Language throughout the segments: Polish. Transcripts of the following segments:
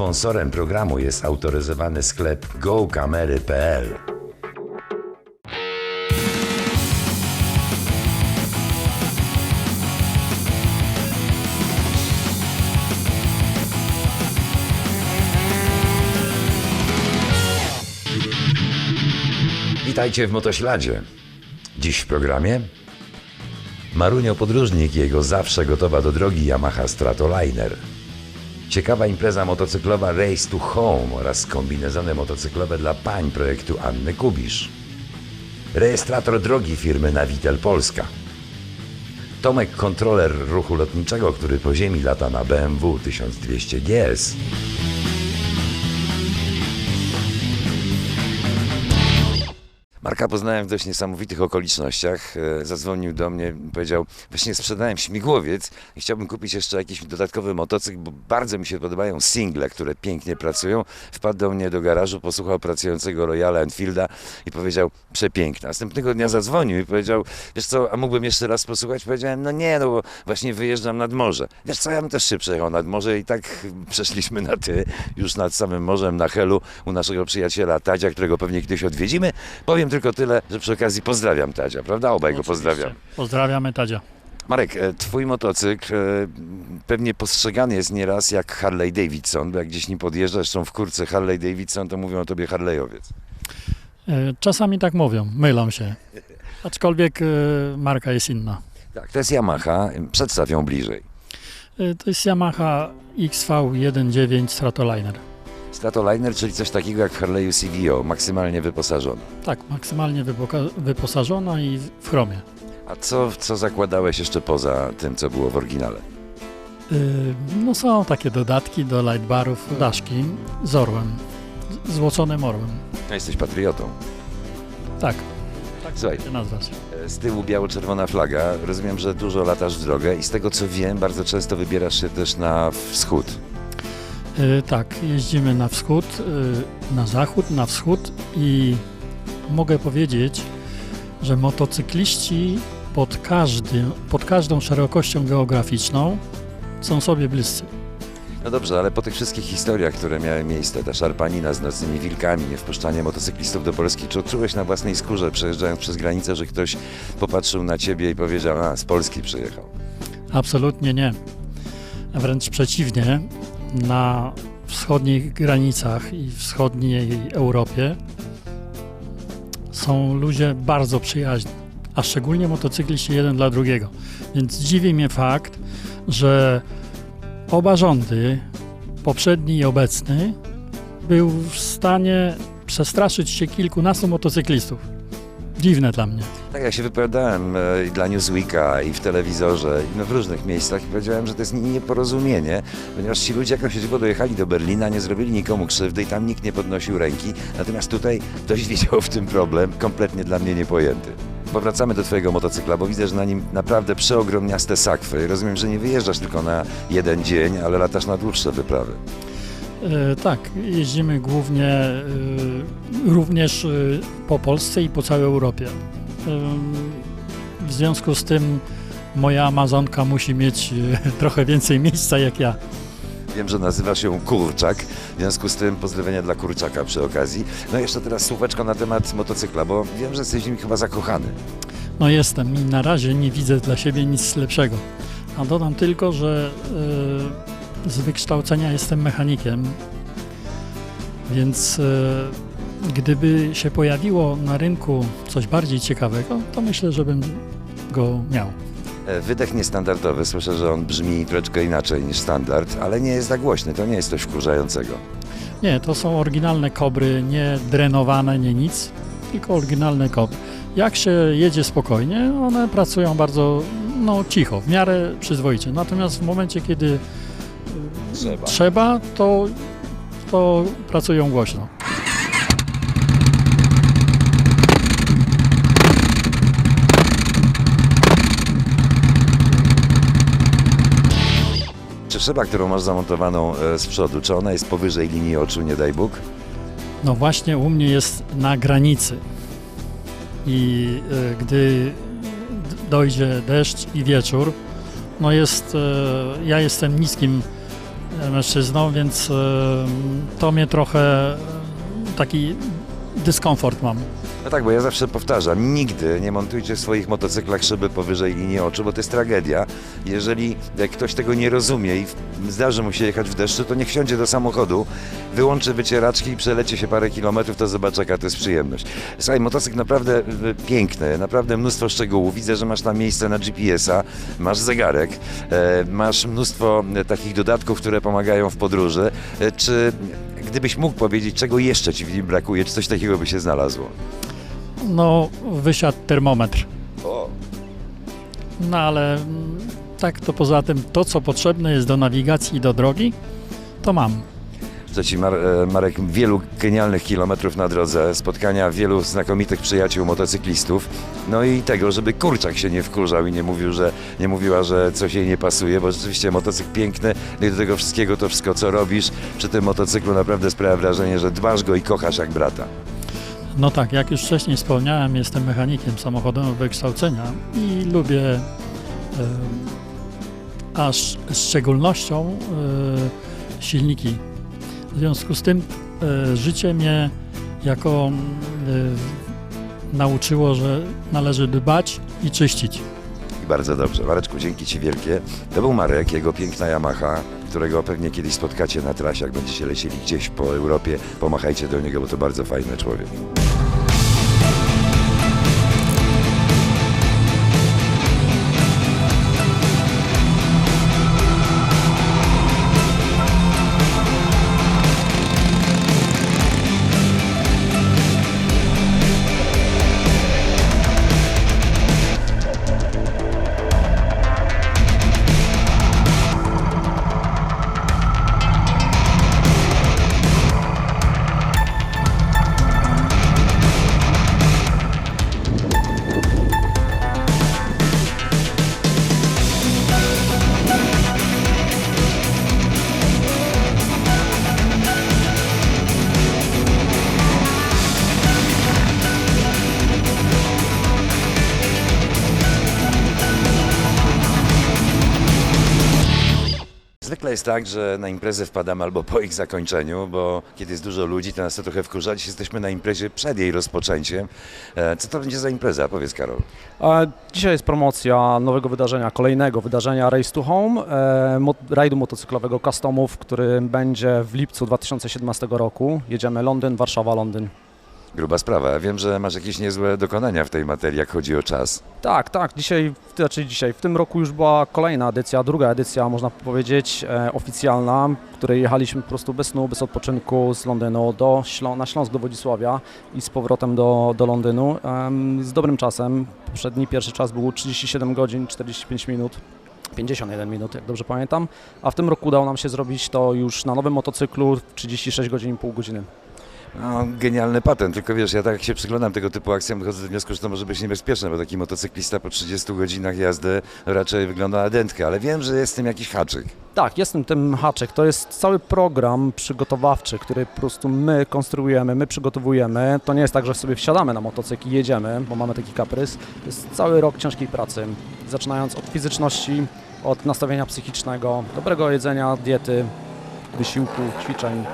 Sponsorem programu jest autoryzowany sklep gokamery.pl. Witajcie w Motośladzie. Dziś w programie Marunio podróżnik jego zawsze gotowa do drogi Yamaha Stratoliner. Ciekawa impreza motocyklowa Race to Home oraz kombinezony motocyklowe dla pań projektu Anny Kubisz. Rejestrator drogi firmy Navitel Polska. Tomek kontroler ruchu lotniczego, który po ziemi lata na BMW 1200 GS. Marka poznałem w dość niesamowitych okolicznościach. E, Zadzwonił do mnie, powiedział, właśnie sprzedałem śmigłowiec i chciałbym kupić jeszcze jakiś dodatkowy motocykl, bo bardzo mi się podobają single, które pięknie pracują. Wpadł do mnie do garażu, posłuchał pracującego Royala Enfielda i powiedział, przepiękne. Następnego dnia zadzwonił i powiedział, wiesz co, a mógłbym jeszcze raz posłuchać? Powiedziałem, no nie, no bo właśnie wyjeżdżam nad morze. Wiesz co, ja bym też się przejechał nad morze i tak przeszliśmy na ty, już nad samym morzem, na Helu, u naszego przyjaciela Tadzia, którego pewnie kiedyś odwiedzimy. Powiem tylko tyle, że przy okazji pozdrawiam Tadzia, prawda? Obaj go pozdrawiam. Pozdrawiamy Tadzia. Marek, e, twój motocykl e, pewnie postrzegany jest nieraz jak Harley Davidson, bo jak gdzieś nim podjeżdżasz, są w kurce Harley Davidson, to mówią o tobie Harleyowiec. E, Czasami tak mówią, mylą się. Aczkolwiek marka jest inna. Tak, to jest Yamaha, przedstaw ją bliżej. To jest Yamaha XV19 Stratoliner. Stratoliner, czyli coś takiego jak w Harley'u CVO, maksymalnie wyposażony. Tak, maksymalnie wyposażona i w- chromie. A co, co zakładałeś jeszcze poza tym, co było w oryginale? E, No są takie dodatki do lightbarów, daszki z orłem, złoconym orłem. No, jesteś patriotą. Tak, tak Słuchaj. się nazwać. E, Z tyłu biało-czerwona flaga. Rozumiem, że dużo latasz w drogę i z tego co wiem, bardzo często wybierasz się też na wschód. E, Tak, jeździmy na wschód, e, na zachód, na wschód i mogę powiedzieć, że motocykliści pod, każdym, pod każdą szerokością geograficzną są sobie bliscy. No dobrze, ale po tych wszystkich historiach, które miały miejsce, ta szarpanina z nocnymi wilkami, niewpuszczanie motocyklistów do Polski, czy odczułeś na własnej skórze, przejeżdżając przez granicę, że ktoś popatrzył na ciebie i powiedział, a z Polski przyjechał? Absolutnie nie. Wręcz przeciwnie, na wschodnich granicach i wschodniej Europie są ludzie bardzo przyjaźni, a szczególnie motocykliści jeden dla drugiego. Więc dziwi mnie fakt, że oba rządy, poprzedni i obecny, był w stanie przestraszyć się kilkunastu motocyklistów. Dziwne dla mnie. Tak, ja się wypowiadałem e, i dla Newsweeka i w telewizorze i no w różnych miejscach i powiedziałem, że to jest nieporozumienie, ponieważ ci ludzie jak się dojechali do Berlina, nie zrobili nikomu krzywdy i tam nikt nie podnosił ręki, natomiast tutaj ktoś widział w tym problem, kompletnie dla mnie niepojęty. Powracamy do Twojego motocykla, bo widzę, że na nim naprawdę przeogromniaste sakwy. Rozumiem, że nie wyjeżdżasz tylko na jeden dzień, ale latasz na dłuższe wyprawy. E, Tak, jeździmy głównie e, również po Polsce i po całej Europie. W związku z tym moja Amazonka musi mieć e, trochę więcej miejsca jak ja. Wiem, że nazywa się Kurczak, w związku z tym pozdrowienia dla Kurczaka przy okazji. No i jeszcze teraz słóweczko na temat motocykla, bo wiem, że jesteś w nim chyba zakochany. No jestem i na razie nie widzę dla siebie nic lepszego. A dodam tylko, że e, z wykształcenia jestem mechanikiem, więc e, gdyby się pojawiło na rynku coś bardziej ciekawego, to myślę, że bym go miał. E, Wydech niestandardowy, słyszę, że on brzmi troszeczkę inaczej niż standard, ale nie jest za głośny, to nie jest coś wkurzającego. Nie, to są oryginalne kobry, nie drenowane, nie nic, tylko oryginalne kobry. Jak się jedzie spokojnie, one pracują bardzo no, cicho, w miarę przyzwoicie. Natomiast w momencie, kiedy y, Trzeba. trzeba to, to pracują głośno. Czy szyba, którą masz zamontowaną e, z przodu, czy ona jest powyżej linii oczu, nie daj Bóg? No właśnie u mnie jest na granicy. I y, gdy dojdzie deszcz i wieczór, no jest, y, ja jestem niskim e, mężczyzną, więc e, to mnie trochę e, taki dyskomfort mam. No tak, bo ja zawsze powtarzam, nigdy nie montujcie w swoich motocyklach szyby powyżej linii oczu, bo to jest tragedia. Jeżeli ktoś tego nie rozumie i zdarzy mu się jechać w deszczu, to niech wsiądzie do samochodu, wyłączy wycieraczki i przeleci się parę kilometrów, to zobaczy jaka to jest przyjemność. Słuchaj, motocykl naprawdę y, piękny, naprawdę mnóstwo szczegółów. Widzę, że masz tam miejsce na GPS-a, masz zegarek, e, masz mnóstwo e, takich dodatków, które pomagają w podróży. E, Czy gdybyś mógł powiedzieć, czego jeszcze Ci w nim brakuje, czy coś takiego by się znalazło? No, wysiadł termometr. O, No ale mm, tak to poza tym, to co potrzebne jest do nawigacji i do drogi, to mam. Życzę Ci, e, Marek, wielu genialnych kilometrów na drodze, spotkania wielu znakomitych przyjaciół motocyklistów, no i tego, żeby kurczak się nie wkurzał i nie mówił, że nie mówiła, że coś jej nie pasuje, bo rzeczywiście motocykl piękny, no i do tego wszystkiego to wszystko, co robisz przy tym motocyklu naprawdę sprawia wrażenie, że dbasz go i kochasz jak brata. No tak, jak już wcześniej wspomniałem, jestem mechanikiem samochodowego wykształcenia i lubię, e, a sz- z szczególnością e, silniki. W związku z tym e, życie mnie jako e, nauczyło, że należy dbać i czyścić. I bardzo dobrze. Mareczku, dzięki Ci wielkie. To był Marek, jego piękna Yamaha, którego pewnie kiedyś spotkacie na trasie, jak będziecie lecieli gdzieś po Europie. Pomachajcie do niego, bo to bardzo fajny człowiek. Zwykle jest tak, że na imprezę wpadamy albo po ich zakończeniu, bo kiedy jest dużo ludzi, to nas to trochę wkurza. Dziś jesteśmy na imprezie przed jej rozpoczęciem. E, Co to będzie za impreza? Powiedz Karol. Dzisiaj jest promocja nowego wydarzenia, kolejnego wydarzenia Race to Home, e, rajdu motocyklowego customów, który będzie w lipcu 2017 roku. Jedziemy Londyn, Warszawa, Londyn. Gruba sprawa. Wiem, że masz jakieś niezłe dokonania w tej materii, jak chodzi o czas. Tak, tak, dzisiaj, znaczy dzisiaj, w tym roku już była kolejna edycja, druga edycja, można powiedzieć, e, oficjalna, w której jechaliśmy po prostu bez snu, bez odpoczynku z Londynu do na Śląsk do Wodzisławia i z powrotem do, do Londynu em, z dobrym czasem. Poprzedni pierwszy czas był 37 godzin, 45 minut. 51 minut, jak dobrze pamiętam, a w tym roku udało nam się zrobić to już na nowym motocyklu w 36 godzin i pół godziny. No, genialny patent, tylko wiesz, ja tak jak się przyglądam tego typu akcjom, dochodzę do wniosku, że to może być niebezpieczne, bo taki motocyklista po 30 godzinach jazdy raczej wygląda na dętkę, ale wiem, że jest tym jakiś haczyk. Tak, jest tym, tym haczyk. To jest cały program przygotowawczy, który po prostu my konstruujemy, my przygotowujemy. To nie jest tak, że sobie wsiadamy na motocykl i jedziemy, bo mamy taki kaprys. To jest cały rok ciężkiej pracy, zaczynając od fizyczności, od nastawienia psychicznego, dobrego jedzenia, diety, wysiłku, ćwiczeń.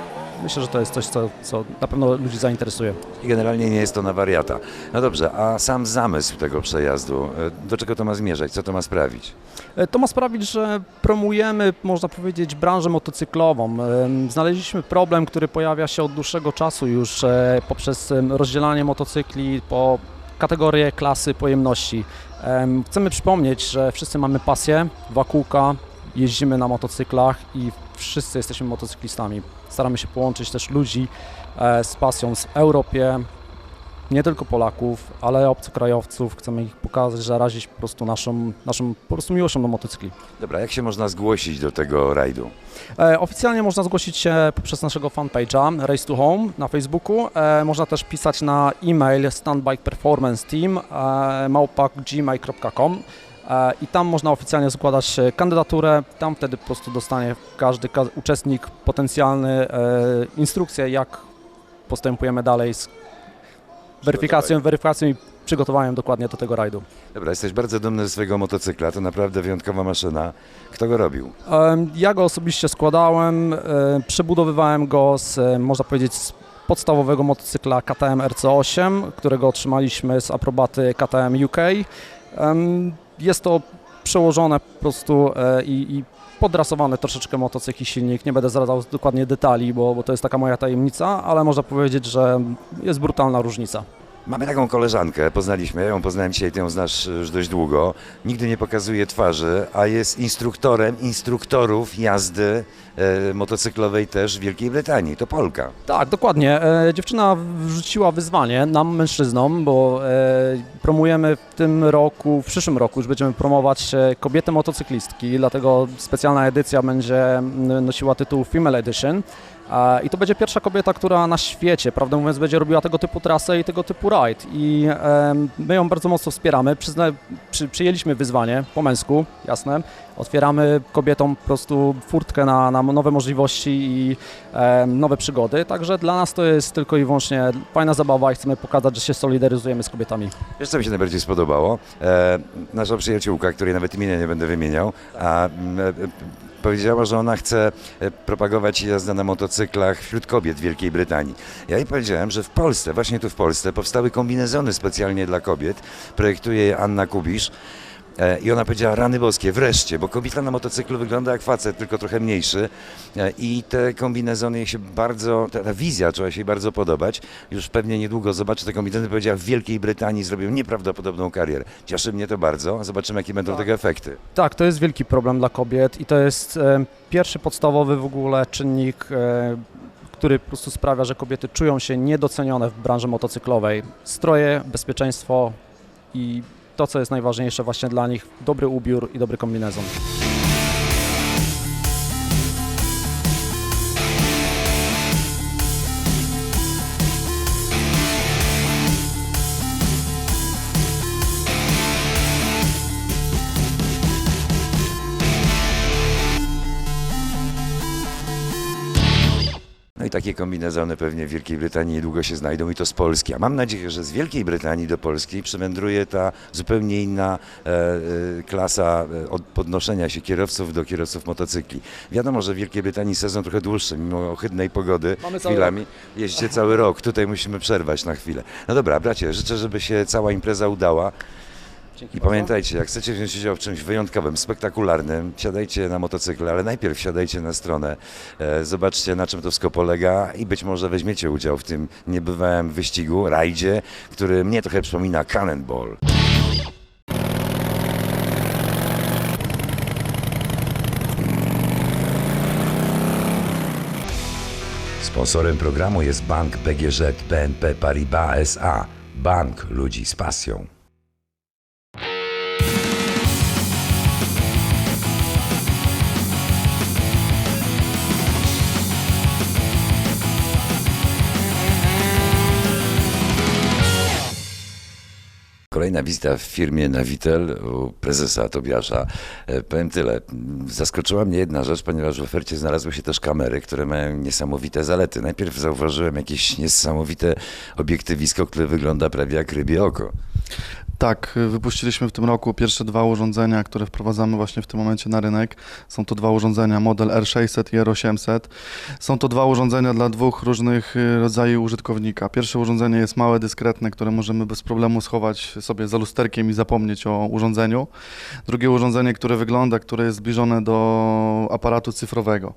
Myślę, że to jest coś, co, co na pewno ludzi zainteresuje. I generalnie nie jest to na wariata. No dobrze, a sam zamysł tego przejazdu, e, do czego to ma zmierzać, co to ma sprawić? E, To ma sprawić, że promujemy, można powiedzieć, branżę motocyklową. Em, Znaleźliśmy problem, który pojawia się od dłuższego czasu już e, poprzez rozdzielanie motocykli po kategorie, klasy, pojemności. Em, Chcemy przypomnieć, że wszyscy mamy pasję, wakułka, jeździmy na motocyklach i wszyscy jesteśmy motocyklistami. Staramy się połączyć też ludzi e, z pasją w Europie, nie tylko Polaków, ale obcokrajowców. Chcemy ich pokazać, zarazić po prostu naszą, naszą po prostu miłością do motocykli. Dobra, jak się można zgłosić do tego rajdu? E, oficjalnie można zgłosić się poprzez naszego fanpage'a Race to Home na Facebooku. E, można też pisać na e-mail standbike performance team e, małpa.gmail.com e, i tam można oficjalnie składać e, kandydaturę. Tam wtedy po prostu dostanie każdy ka- uczestnik potencjalny e, instrukcję, jak postępujemy dalej z weryfikacją, weryfikacją i przygotowałem dokładnie do tego rajdu. Dobra, jesteś bardzo dumny ze swojego motocykla, to naprawdę wyjątkowa maszyna. Kto go robił? Ja go osobiście składałem, e, przebudowywałem go z, e, można powiedzieć, z podstawowego motocykla KTM RC8, którego otrzymaliśmy z aprobaty KTM UK. Jest to przełożone po prostu e, i, i podrasowany troszeczkę motocykl i silnik. Nie będę zdradzał dokładnie detali, bo, bo to jest taka moja tajemnica, ale można powiedzieć, że jest brutalna różnica. Mamy taką koleżankę, poznaliśmy, ją poznałem dzisiaj, ty ją znasz już dość długo. Nigdy nie pokazuje twarzy, a jest instruktorem instruktorów jazdy e, motocyklowej też w Wielkiej Brytanii. To Polka. Tak, dokładnie. E, dziewczyna wrzuciła wyzwanie nam, mężczyznom, bo e, promujemy w tym roku, w przyszłym roku już będziemy promować e, kobiety motocyklistki, dlatego specjalna edycja będzie nosiła tytuł Female Edition. I to będzie pierwsza kobieta, która na świecie, prawdę mówiąc, będzie robiła tego typu trasę i tego typu rajd. I my ją bardzo mocno wspieramy. Przyzna, przy, przyjęliśmy wyzwanie po męsku, jasne. Otwieramy kobietom po prostu furtkę na, na nowe możliwości i nowe przygody. Także dla nas to jest tylko i wyłącznie fajna zabawa i chcemy pokazać, że się solidaryzujemy z kobietami. Wiesz, co mi się najbardziej spodobało? E, nasza przyjaciółka, której nawet imienia nie będę wymieniał, a e, powiedziała, że ona chce e, propagować jazdę na motocyklach wśród kobiet w Wielkiej Brytanii. Ja jej powiedziałem, że w Polsce, właśnie tu w Polsce, powstały kombinezony specjalnie dla kobiet. Projektuje je Anna Kubisz. E, I ona powiedziała, rany boskie, wreszcie, bo kobieta na motocyklu wygląda jak facet, tylko trochę mniejszy. E, I te kombinezony jej się bardzo, ta, ta wizja czuła się jej bardzo podobać. Już pewnie niedługo zobaczy te kombinezony. Powiedziała, w Wielkiej Brytanii zrobią nieprawdopodobną karierę. Cieszy mnie to bardzo. Zobaczymy, jakie będą tego efekty. Tak, to jest wielki problem dla kobiet i to jest e, pierwszy podstawowy w ogóle czynnik, e, który po prostu sprawia, że kobiety czują się niedocenione w branży motocyklowej. Stroje, bezpieczeństwo i to, co jest najważniejsze właśnie dla nich, dobry ubiór i dobry kombinezon. Takie kombinezony pewnie w Wielkiej Brytanii niedługo się znajdą i to z Polski. A mam nadzieję, że z Wielkiej Brytanii do Polski przywędruje ta zupełnie inna e, e, klasa e, od podnoszenia się kierowców do kierowców motocykli. Wiadomo, że w Wielkiej Brytanii sezon trochę dłuższy, mimo ohydnej pogody. Mamy chwilami jeździcie cały rok. Tutaj musimy przerwać na chwilę. No dobra, bracie, życzę, żeby się cała impreza udała. Dzięki I bardzo. pamiętajcie, jak chcecie wziąć udział w czymś wyjątkowym, spektakularnym, siadajcie na motocykle, ale najpierw siadajcie na stronę, e, zobaczcie na czym to wszystko polega i być może weźmiecie udział w tym niebywałym wyścigu, rajdzie, który mnie trochę przypomina Cannonball. Sponsorem programu jest bank BGŻ BNP Paribas SA. Bank ludzi z pasją. Kolejna wizyta w firmie Navitel u prezesa Tobiasza. E, Powiem tyle. Zaskoczyła mnie jedna rzecz, ponieważ w ofercie znalazły się też kamery, które mają niesamowite zalety. Najpierw zauważyłem jakieś niesamowite obiektywisko, które wygląda prawie jak rybie oko. Tak, wypuściliśmy w tym roku pierwsze dwa urządzenia, które wprowadzamy właśnie w tym momencie na rynek. Są to dwa urządzenia, model R600 i R800. Są to dwa urządzenia dla dwóch różnych y, rodzajów użytkownika. Pierwsze urządzenie jest małe, dyskretne, które możemy bez problemu schować sobie za lusterkiem i zapomnieć o urządzeniu. Drugie urządzenie, które wygląda, które jest zbliżone do aparatu cyfrowego.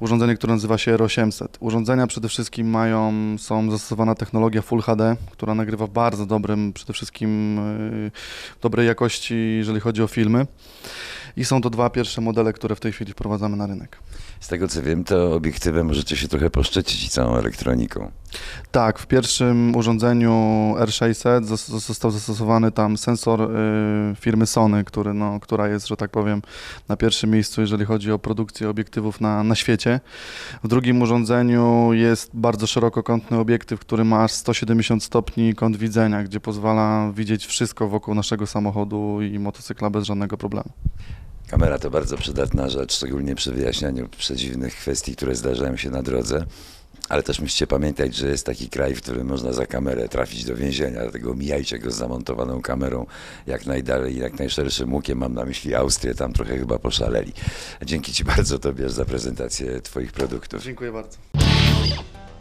Urządzenie, które nazywa się R800. Urządzenia przede wszystkim mają, są zastosowana technologia Full HD, która nagrywa w bardzo dobrym, przede wszystkim y, dobrej jakości, jeżeli chodzi o filmy. I są to dwa pierwsze modele, które w tej chwili wprowadzamy na rynek. Z tego co wiem, to obiektywem możecie się trochę poszczycić i całą elektroniką. Tak, w pierwszym urządzeniu R600 zos- został zastosowany tam sensor y, firmy Sony, który, no, która jest, że tak powiem, na pierwszym miejscu, jeżeli chodzi o produkcję obiektywów na, na świecie. W drugim urządzeniu jest bardzo szerokokątny obiektyw, który ma aż 170 stopni kąt widzenia, gdzie pozwala widzieć wszystko wokół naszego samochodu i motocykla bez żadnego problemu. Kamera to bardzo przydatna rzecz, szczególnie przy wyjaśnianiu przedziwnych kwestii, które zdarzają się na drodze. Ale też musicie pamiętać, że jest taki kraj, w którym można za kamerę trafić do więzienia, dlatego mijajcie go z zamontowaną kamerą jak najdalej i jak najszerszym łukiem. Mam na myśli Austrię, tam trochę chyba poszaleli. Dzięki Ci bardzo Tobie za prezentację Twoich produktów. Dziękuję bardzo.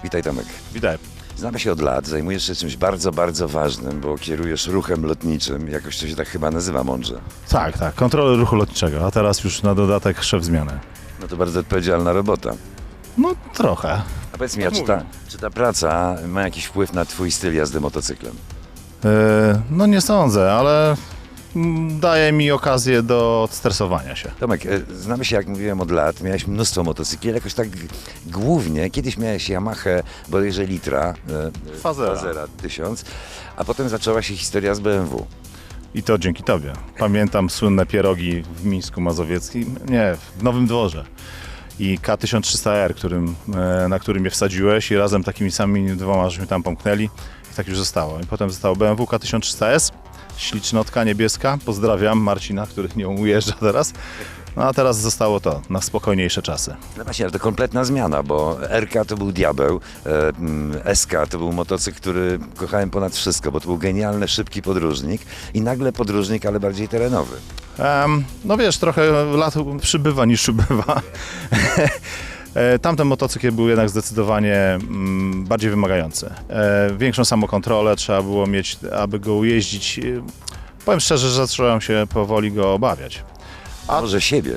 Witaj Tomek. Witaj. Znamy się od lat, zajmujesz się czymś bardzo, bardzo ważnym, bo kierujesz ruchem lotniczym, jakoś to się tak chyba nazywa mądrze. Tak, tak, kontrolę ruchu lotniczego, a teraz już na dodatek szef zmiany. No to bardzo odpowiedzialna robota. No trochę. A powiedz mi, a czy ta, czy ta praca ma jakiś wpływ na Twój styl jazdy motocyklem? E, no nie sądzę, ale daje mi okazję do odstresowania się. Tomek, e, znamy się, jak mówiłem, od lat. Miałeś mnóstwo motocykli, ale jakoś tak głównie. Kiedyś miałeś Yamaha bodajże Litra, e, Fazera. Fazera 1000, a potem zaczęła się historia z BMW. I to dzięki tobie. Pamiętam słynne pierogi w Mińsku Mazowieckim, nie, w Nowym Dworze. I K1300R, którym, e, na którym je wsadziłeś i razem takimi samymi dwoma żeśmy tam pomknęli i tak już zostało. I potem zostało BMW K1300S, ślicznotka niebieska, pozdrawiam Marcina, który nią ujeżdża teraz. No a teraz zostało to na spokojniejsze czasy. No właśnie, ale to kompletna zmiana, bo RK to był diabeł, e, SK to był motocykl, który kochałem ponad wszystko, bo to był genialny, szybki podróżnik i nagle podróżnik, ale bardziej terenowy. Em, no wiesz, trochę lat przybywa niż ubywa. E, Tamten motocykl był jednak zdecydowanie mm, bardziej wymagający. E, Większą samokontrolę trzeba było mieć, aby go ujeździć. E, Powiem szczerze, że zacząłem się powoli go obawiać. A może siebie.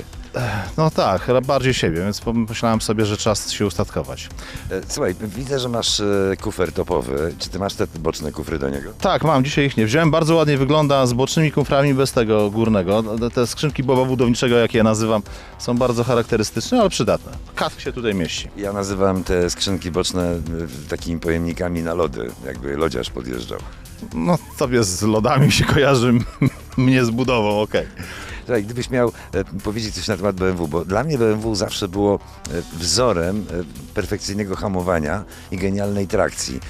No tak, bardziej siebie, więc pomyślałem sobie, że czas się ustatkować. E, Słuchaj, widzę, że masz e, kufer topowy. Czy ty masz te boczne kufry do niego? Tak, mam, dzisiaj ich nie wziąłem. Bardzo ładnie wygląda z bocznymi kuframi bez tego górnego. Te- Te skrzynki boba budowniczego, jak je nazywam, są bardzo charakterystyczne, ale przydatne. Kask się tutaj mieści. Ja nazywam te skrzynki boczne e, takimi pojemnikami na lody, jakby lodziarz podjeżdżał. No, tobie z lodami się kojarzy, mnie z budową, okej. Słuchaj, gdybyś miał e, powiedzieć coś na temat BMW, bo dla mnie BMW zawsze było e, wzorem e, perfekcyjnego hamowania i genialnej trakcji.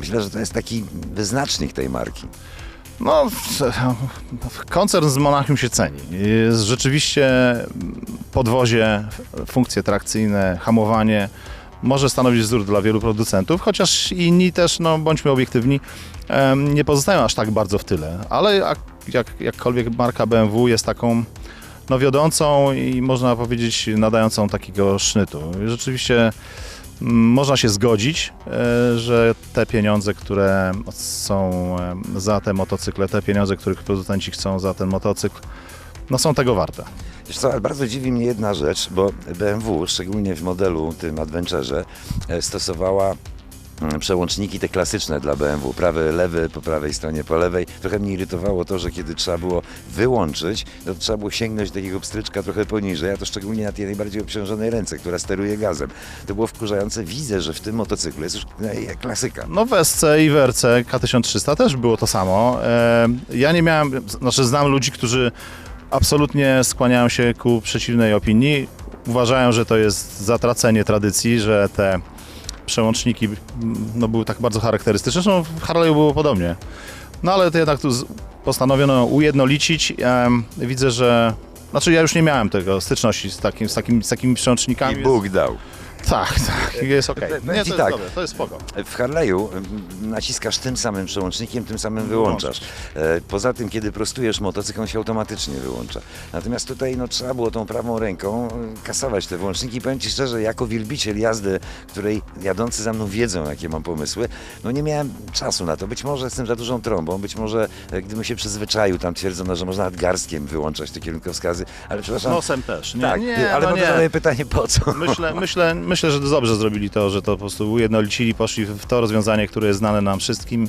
Myślę, że to jest taki wyznacznik tej marki. No, koncern z Monachium się ceni. Jest rzeczywiście podwozie, funkcje trakcyjne, hamowanie może stanowić wzór dla wielu producentów, chociaż inni też, no bądźmy obiektywni, nie pozostają aż tak bardzo w tyle. Ale jak, jak, jakkolwiek marka BMW jest taką no, wiodącą i można powiedzieć nadającą takiego sznytu. Rzeczywiście mm, można się zgodzić, e, że te pieniądze, które są za te motocykle, te pieniądze, których producenci chcą za ten motocykl, no są tego warte. Wiesz co, ale bardzo dziwi mnie jedna rzecz, bo BMW, szczególnie w modelu tym Adventurze, e, stosowała mm, przełączniki te klasyczne dla BMW, prawy, lewy, po prawej stronie, po lewej. Trochę mnie irytowało to, że kiedy trzeba było wyłączyć, no to trzeba było sięgnąć do takiego pstryczka trochę poniżej, a to szczególnie na tej najbardziej obciążonej ręce, która steruje gazem. To było wkurzające. Widzę, że w tym motocyklu jest już e, klasyka. No w SC i w RC K1300 też było to samo. E, Ja nie miałem, znaczy znam ludzi, którzy absolutnie skłaniają się ku przeciwnej opinii. Uważają, że to jest zatracenie tradycji, że te przełączniki no, były tak bardzo charakterystyczne. Zresztą w Harley'u było podobnie. No ale to jednak tu postanowiono ujednolicić. Widzę, że... Znaczy ja już nie miałem tego styczności z, takim, z, takim, z takimi przełącznikami. I Bóg dał. Tak, tak, jest okej. Powiem Nie, to tak. jest dobre, to jest spoko. W Harley'u mm, naciskasz tym samym przełącznikiem, tym samym wyłączasz. E, Poza tym, kiedy prostujesz motocykl, on się automatycznie wyłącza. Natomiast tutaj no, trzeba było tą prawą ręką e, kasować te wyłączniki. Powiem Ci szczerze, jako wielbiciel jazdy, której jadący za mną wiedzą, jakie mam pomysły, no nie miałem czasu na to. Być może jestem za dużą trąbą, być może e, gdybym się przyzwyczaił, tam twierdzono, że można nadgarstkiem wyłączać te kierunkowskazy, ale przepraszam. Nosem też. Nie, tak, nie, ale no no nie. pytanie, po co? Myślę, myślę, myślę, że dobrze zrobili to, że to po prostu ujednolicili, poszli w to rozwiązanie, które jest znane nam wszystkim.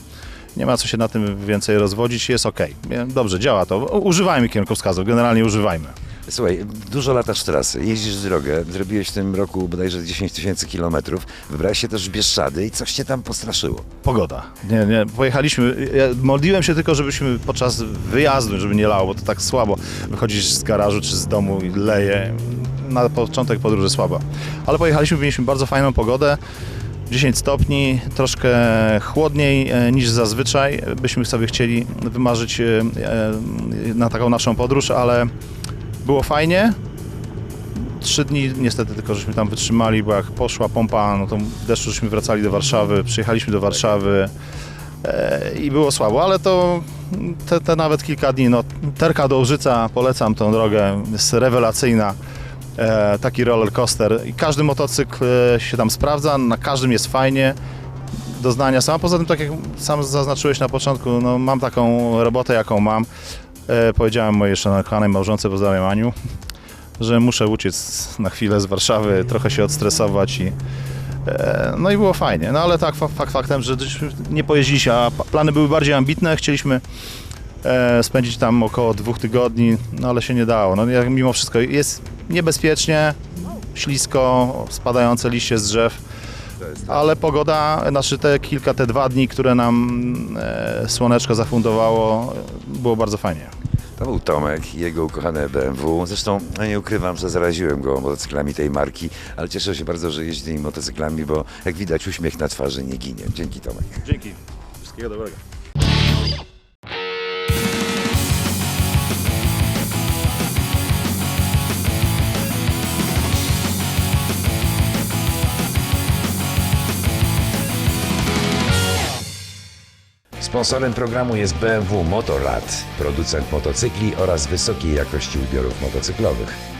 Nie ma co się na tym więcej rozwodzić, jest ok. Dobrze, działa to. Używajmy kierunkowskazów, generalnie używajmy. Słuchaj, dużo latasz trasy, jeździsz drogę, zrobiłeś w tym roku bodajże 10 tysięcy kilometrów, wybrałeś się też w Bieszczady i coś cię tam postraszyło. Pogoda. Nie, nie, pojechaliśmy. Ja modliłem się tylko, żebyśmy podczas wyjazdu, żeby nie lało, bo to tak słabo. Wychodzisz z garażu czy z domu i leje. Na początek podróży słaba. Ale pojechaliśmy, mieliśmy bardzo fajną pogodę. 10 stopni, troszkę chłodniej e, niż zazwyczaj byśmy sobie chcieli wymarzyć e, e, na taką naszą podróż, ale było fajnie. trzy dni niestety tylko żeśmy tam wytrzymali, bo jak poszła pompa, no to deszczu żeśmy wracali do Warszawy, przyjechaliśmy do Warszawy i było słabo, ale to te, te nawet kilka dni, no Terka do Użyca, polecam tą drogę, jest rewelacyjna. E, taki roller coaster i każdy motocykl e, się tam sprawdza, na każdym jest fajnie. Doznania są, a poza tym tak jak sam zaznaczyłeś na początku, no mam taką robotę jaką mam. E, powiedziałem mojej szanowanej małżonce, pozdrawiam Aniu, że muszę uciec na chwilę z Warszawy, trochę się odstresować i e, no i było fajnie. No ale tak, fa- fakt faktem, że nie pojeździliśmy, a plany były bardziej ambitne, chcieliśmy spędzić tam około dwóch tygodni, no ale się nie dało. No jak mimo wszystko jest niebezpiecznie, ślisko, spadające liście z drzew, ale pogoda, znaczy te kilka, te dwa dni, które nam e, słoneczko zafundowało, e, było bardzo fajnie. To był Tomek i jego ukochane BMW. Zresztą no nie ukrywam, że zaraziłem go motocyklami tej marki, ale cieszę się bardzo, że jeździ tymi motocyklami, bo jak widać uśmiech na twarzy nie ginie. Dzięki Tomek. Dzięki. Wszystkiego dobrego. Sponsorem programu jest BMW Motorrad, producent motocykli oraz wysokiej jakości ubiorów motocyklowych.